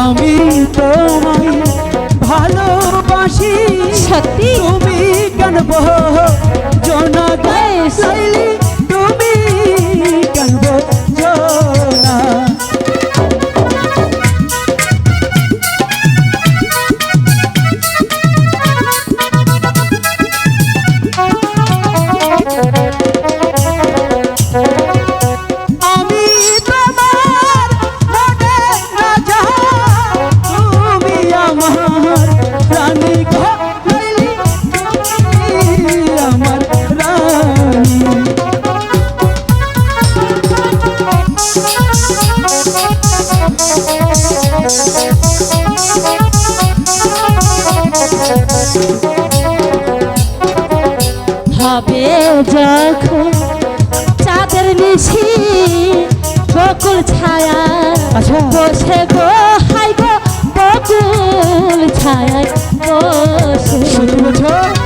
আমি তোমায় ভালোবাসি। সত্যি? তুমি কেন ভাবে যখন চাঁদের নিশি বকুল ছায়া আচ্ছা। বসে গো হাই গো বকুল ছায়া বসে।